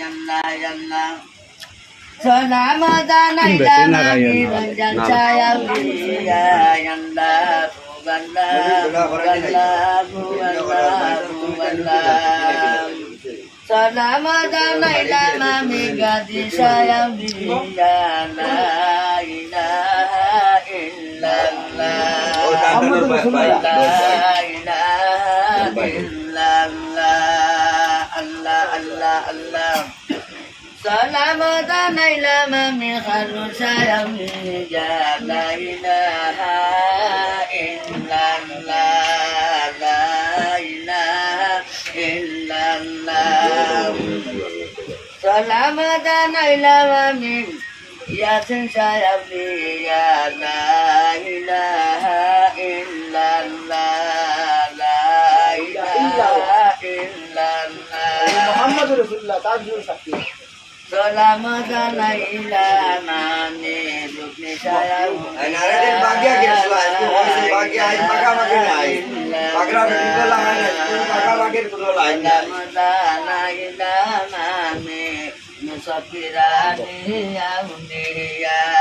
Selamat Sanamadanailama migati sayang bindana ilaha illallah. La ilaha illallah. আল্লাহ আল্লাহ সালাম জানাইলাম আমি খালুসাই আমি জালাইলাহা ইল্লাল্লাহ লা ইলাহা ইল্লাল্লাহ সালাম জানাইলাম আমি ইয়াসিন সাহেব ইয়া লা ইলাহা ইল্লাল্লাহ লা ইলাহা মোহাম্মদ রসুল্লাহ তাজুল সাকিব সালাম জানাইলা নানে লুকনি ছায়া নারে বাগিয়া গেছলা আজকে হইছে বাগিয়া আই